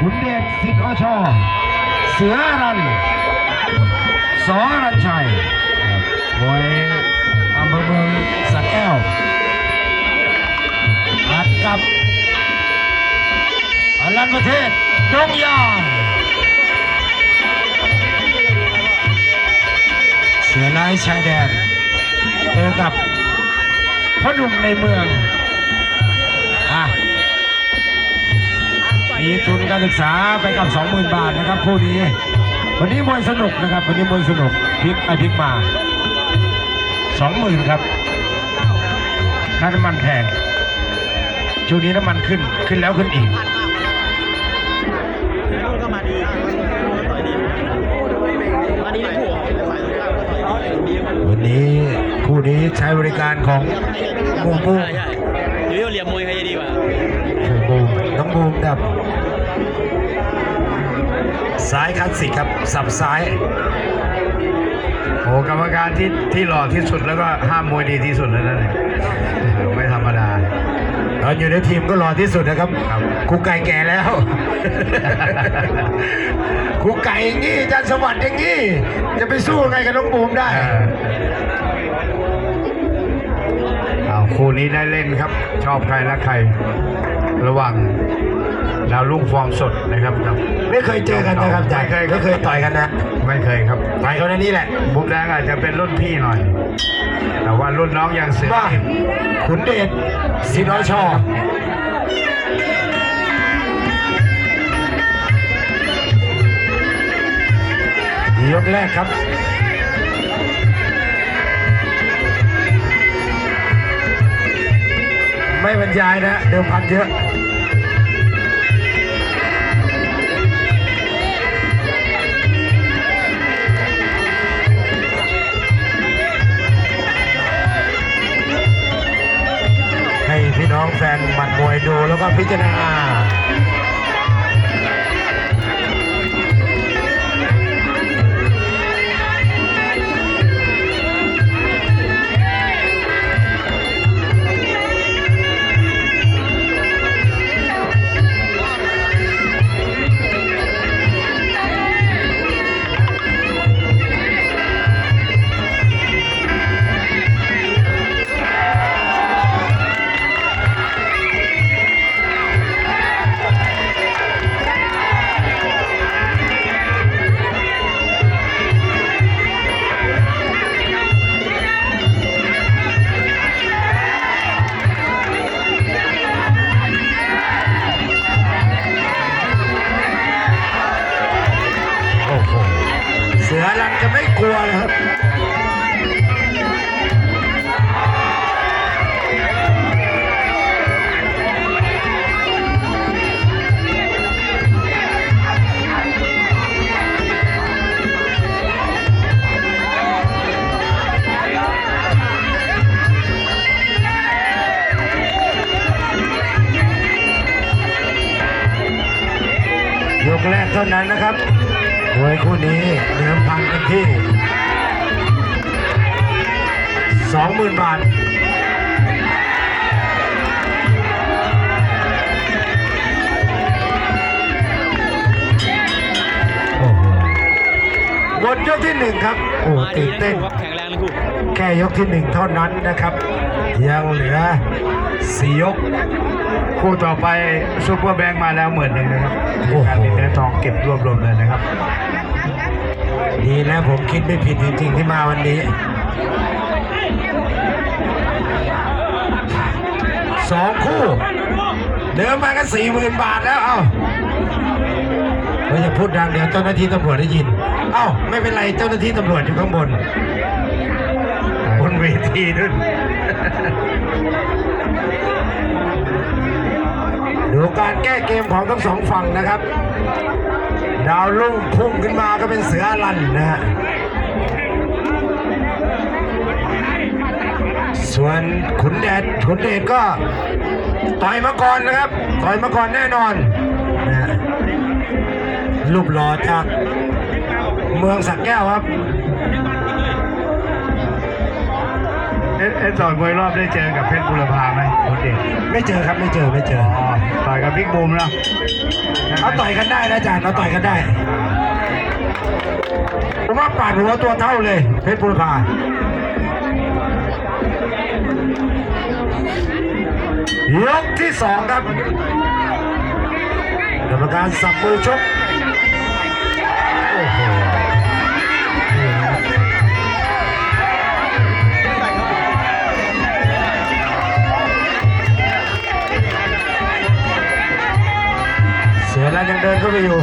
ขุนเดชสิทธิ์อชเสือรันสอรัญชัยมวยอำเภอเมืองสระแก้วอัดกับอลันประเทศดงยางเสือลายชายแดนเจอกับพ่อหนุ่มในเมือง อะ มีทุนการศึกษาไปกับ 20,000 บาทนะครับคู่นี้ วันนี้มวยสนุกนะครับ วันนี้มวยสนุกพลิกไปพลิกมา 20,000 ครับค่าน้ำมันแพงช่วงนี้น้ำมันขึ้นขึ้นแล้วขึ้นอีกวันนี้คู่นี้ใช้บริการของบูมบูมใช่ใช่หรือเหลี่ยมมวยใครจะดีกว่า มน้องบูมกับซ้ายคลาสสิกครับสับซ้ายโอ้กรรมการที่ที่หล่อที่สุดแล้วก็ห้ามมวยดีที่สุดแล้วนั่นเองไม่ธรรมดาตอนอยู่ในทีมก็รอที่สุดนะครับครับครูไก่แก่แล้วครูไก่อย่างงี้จันสวัสดิ์อย่างงี้ จะไปสู้ไงกับน้องบูมได้เออเอาคู่นี้ได้เล่นครับ ชอบใครและใคร ระหว่างดาวรุ่งฟอร์มสดนะครับกับไม่เคยเจอกันนะครับจ่าไม่เคยไม่เคยต่อยกันนะ ไม่เคยครับต่อยกันในนี้แหละมุมแดงอาจจะเป็นรุ่นพี่หน่อย แต่ว่ารุ่นน้องยังเสือมาขุนเดชสิน้อยชอยกแรกครับไม่บรรยายนะ เดิมพันเยอะ น้องแฟนหมัดมวยดูแล้วก็พิจารณา โอ้โหเสือรันจะไม่กลัวเลยครับยกแรกเท่านั้นนะครับ มวยคู่นี้เดิมพันกันที่สองหมื่นบาทโอ้โหหมดยกที่หนึ่งครับ โอ้มาดีตื่นทั้เต้งนคู่ครับแข็งแรงทั้งคู่แค่ยกที่หนึ่งเท่านั้นนะครับ ยังเหลือ สี่ยก คู่ต่อไปซูเปอร์แบงค์มาแล้วหมื่นหนึ่งนะครับโอ้โหการติดเนื้อทองเก็บรวบรวมเลยนะครับ ดีนะผมคิดไม่ผิดจริงๆที่มาวันนี้สองคู่ เดิมมากันสี่หมื่นบาทแล้ว เอ้าไม่จะพูดดังเดี๋ยวเจ้าหน้าที่ตำรวจได้ยิน เอ้า ไม่เป็นไรเจ้าหน้าที่ตำรวจอยู่ข้างบน บนเวทีนู่น ดูการแก้เกมของทั้งสองฝั่งนะครับ ดาวรุ่งพุ่งขึ้นมาก็เป็นเสือลันนะฮะส่วนขุนแดดขุนเดชก็ต่อยมาก่อนนะครับ ต่อยมาก่อนแน่นอนนะฮะรูปหล่อจากเมืองสักแก้วครับ เอ๊ะเอ๊ะต่อยมวยรอบได้เจอกับเพชรบุรพาไหมโอเคไม่เจอครับไม่เจอไม่เจออ๋อต่อยกับบิ๊กบูมนะเอาต่อยกันได้นะอาจารย์เอาต่อยกันได้ผมว่าปาดหัวตัวเท่าเลย เพชรบุรพายกที่สองครับกรรมการสับมือชก เสียแล้วยังเดินก็ไปอยู่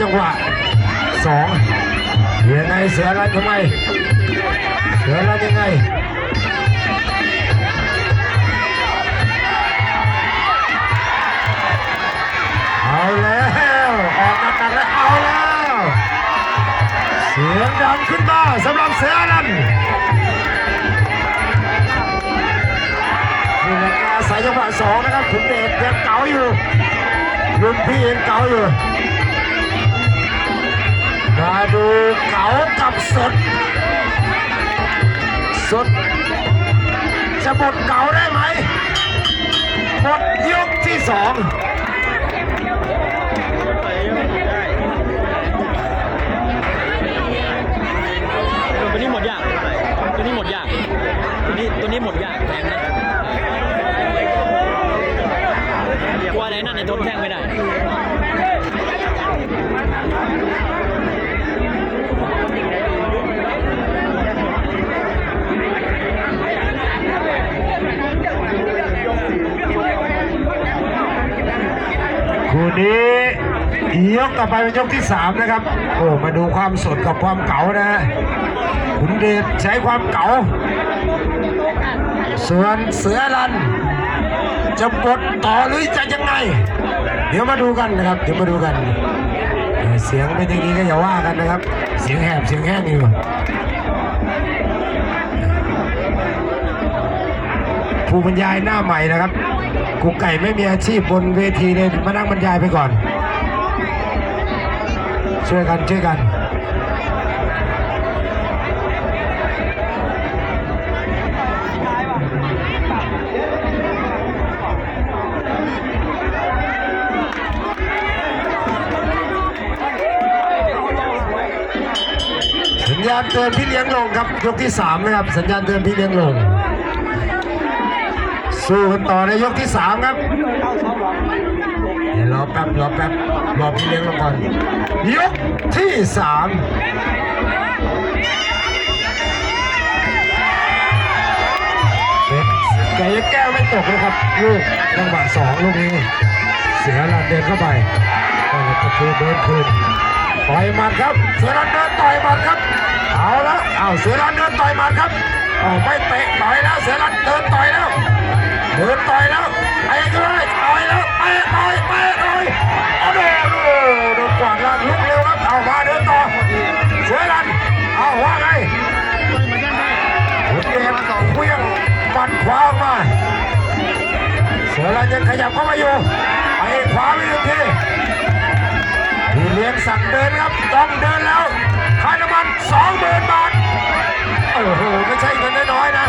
จังหวะสองยังไงเสือรันทำไม เสือรันยังไงเอาแล้วออกหนักๆแล้วเอาแล้วเสียงดังขึ้นมาสำหรับเสือนันนี่แหละแกอาศัยจังหวะสองนะครับขุนเดชยังเก๋าอยู่รุ่นพี่ยังเก๋าอยู่ มาดูเก๋ากับสด สด จะหมดเก๋าได้ไหมหมดยกที่สองตัวนี้หมดยาก ตัวนี้หมดยาก ตัวนี้ตัวนี้หมดยากแพงนะกว่าไหนนั่นในทนแท่ง นี้ยกต่อไปเป็นยกที่สามนะครับ โอ้มาดูความสดกับความเก๋านะฮะขุนเดชใช้ความเก๋า ส่วนเสือรัน จะบดต่อหรือจะยังไง เดี๋ยวมาดูกันนะครับ เดี๋ยวมาดูกันเอ่อเสียงเป็นอย่างนี้ก็อย่าว่ากันนะครับ เสียงแหบเสียงแห้งอยู่ผู้บรรยายหน้าใหม่นะครับ กูไก่ไม่มีอาชีพบนเวทีเลยมานั่งบรรยายไปก่อน ช่วยกันช่วยกันสัญญาณเตือนพี่เลี้ยงลงครับยกที่สามนะครับสัญญาณเตือนพี่เลี้ยงลง สู้กันต่อในยกที่สามครับเดี๋ยวรอแป๊บรอแป๊บรอพี่เลี้ยงลงก่อนยกที่สามแกยังแก้วไม่ตกเลยครับลูกจังหวะสองลูกนี้ เสือหลันเดินเข้าไปก็คือเดินคืนต่อยหมัดครับ เสือรันเดินต่อยหมัดครับ เอาละเอาเสือรันเดินต่อยหมัดครับเอาไม่เตะต่อยแล้วเสือรันเดินต่อยแล้ว ดินต่อยแล้วไปก็ได้ต่อยแล้วไปต่อยไปต่อยเอาโดนโดนกวาดล่างลุกเร็วครับเอามาเดินต่อเสือรันเอาว่าไงหุนเดชเพี้ยงปัดขวาออกมาเสือรันยังขยับเข้ามาอยู่ไปขวาไปหนึ่งทีพี่เลี้ยงสั่งเดินครับต้องเดินแล้วค่าน้ำมันสองหมื่นบาทโอ้โหไม่ใช่เงินน้อยๆนะ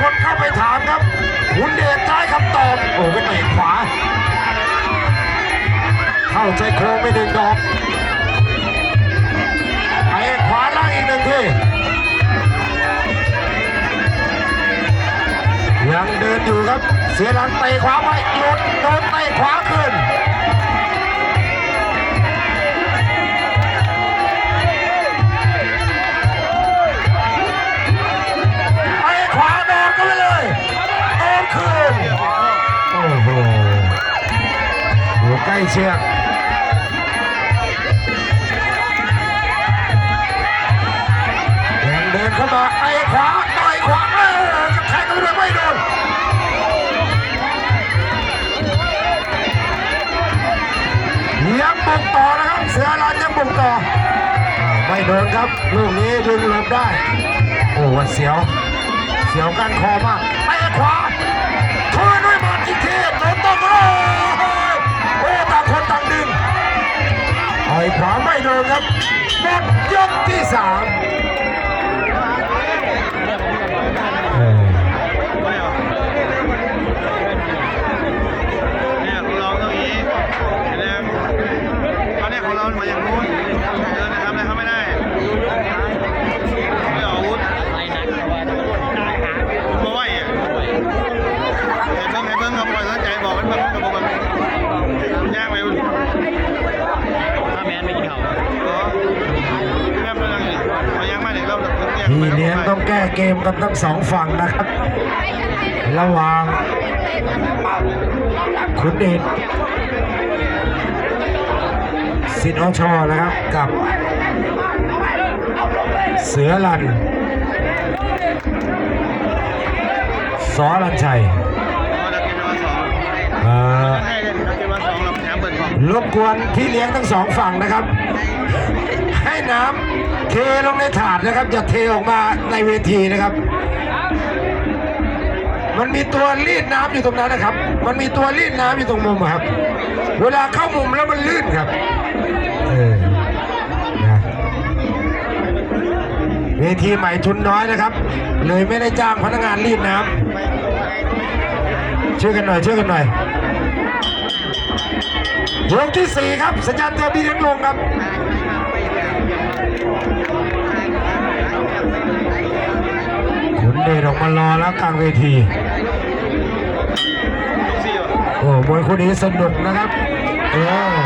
คนเข้าไปถามครับคุณเดชได้คำตอบ โอ้ก็เตะขวา เข้าใจโครงไปหนึ่งดอกไอ้ขวาล่างอีกหนึ่งทียังเดินอยู่ครับ เสียหลังเตะขวาไปหลุดโดนเตะขวาขึ้น เชือกยังเดินเข้ามาไอ้ขวาต่อยขวาเออจะแทงกันไปเลยไม่โดนยังบุกต่อนะครับเสือรันยังบุกต่อไม่โดนครับลูกนี้ดึงหลบได้ โอ้เสียว เสียวกันคอมาก ก พี่เลี้ยงต้องแก้เกมกันทั้งสองฝั่งนะครับ ระหว่างคุณเดชสิทธิ์อชอนะครับ กับ เสือรันสอรันชัยเรากินมาสองเอ่อให้เลยเรากินมาสองเราแถมเปิดของรบกวนพี่เลี้ยงทั้งสองฝั่งนะครับ ให้น้ำเทลงในถาดนะครับอย่าเทออกมาในเวทีนะครับ มันมีตัวรีดน้ำอยู่ตรงนั้นนะครับ มันมีตัวรีดน้ำอยู่ตรงมุมครับ เวลาเข้ามุมแล้วมันลื่นครับเออนะเวทีใหม่ทุนน้อยนะครับ เลยไม่ได้จ้างพนักงานรีดน้ำช่วยกันหน่อยช่วยกันหน่อยยกที่สี่ครับสัญญาณเตือนพี่เลี้ยงลงครับ เดชออกมารอแล้วกลางเวที โอ้โอ้มวยคู่นี้สนุกนะครับ เออ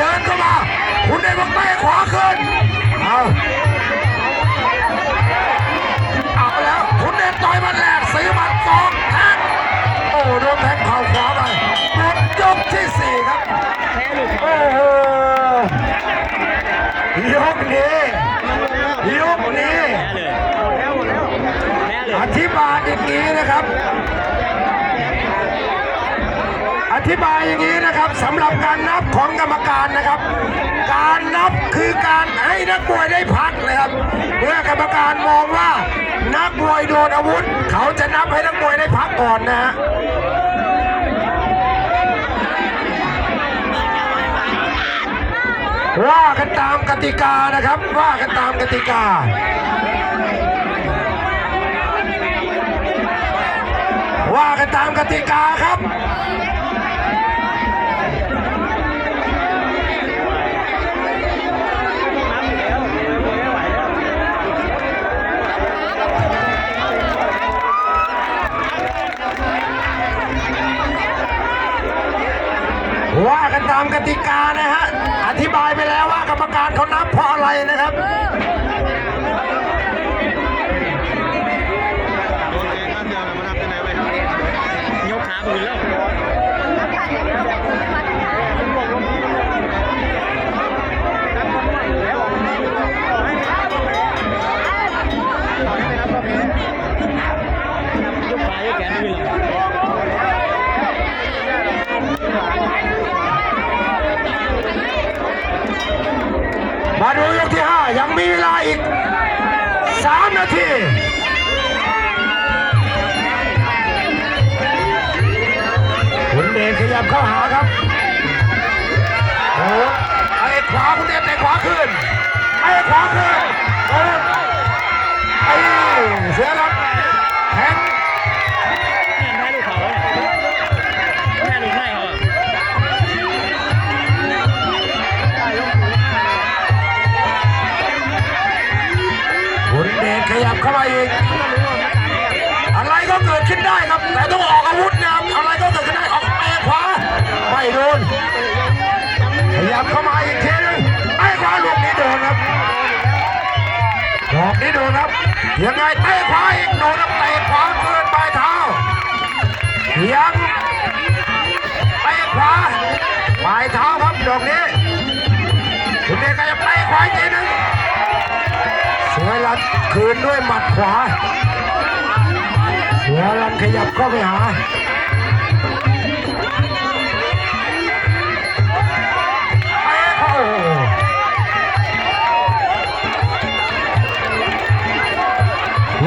เดินเข้ามาขุนเดชบอกเตะขวาขึ้นเอาเอาแล้วขุนเดชต่อยมันแรกซื้อหมัดสองแทงโอ้โดนแทงเข่าขวาไปหมดยกที่สี่ครับโอ้โหยกนี้ยกนี้แพ้เลยแพ้เลยอธิบายอย่างนี้นะครับ อ ธิบายอย่างนี้นะครับสำหรับการนับของกรรมการนะครับ การนับคือการให้นักมวยได้พักนะครับเมื่อกรรมการมองว่านักมวยโดนอาวุธ เขาจะนับให้นักมวยได้พักก่อนนะฮะว่ากันตามกติกานะครับ ว่ากันตามกติกาว่ากันตามกติกาครับ ตามกติกานะฮะ อธิบายไปแล้วว่ากรรมการเขานับเพราะอะไรนะครับ นี้โดนครับ ยังไงเตะขวาอีกโดนครับเตะขวาเกินปลายเท้ายังเตะขวาปลายเท้าครับดอกนี้คุณเดชขยับเตะขวาอีกทีหนึงเสือรันคืนด้วยหมัดขวาเสือรันขยับเข้าไปหา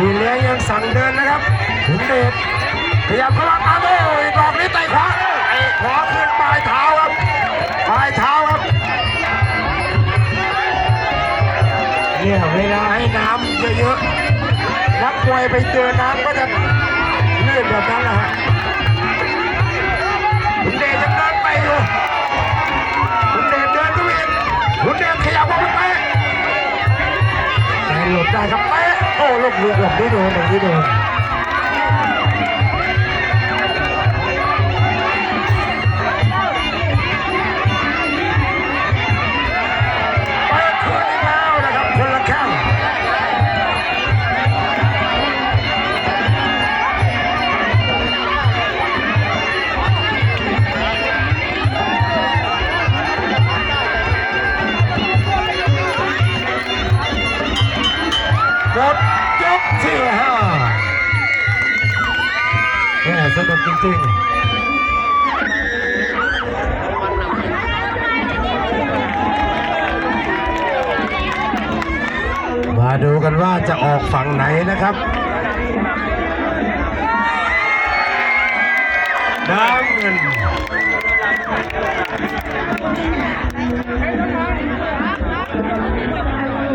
พี่เลี้ยงยังสั่งเดินนะครับขุนเดชขยับเข้ามาตามโอ้ยดอกนี้ไต่ขวาไต่ขวาขึ้นปลายเท้าครับปลายเท้าครับเนี่ยเวลาให้น้ำเยอะๆนักมวยไปเจอน้ำก็จะเลื่อนแบบนั้นแหละฮะคุณเดชจะเดินไปอยู่คุณเดชเดินก็มีคุณเดชขยับเข้าไปเตะแต่หลบได้ครับเตะ โอ้ลบหลบหลบไม่โดนหลบไม่โดน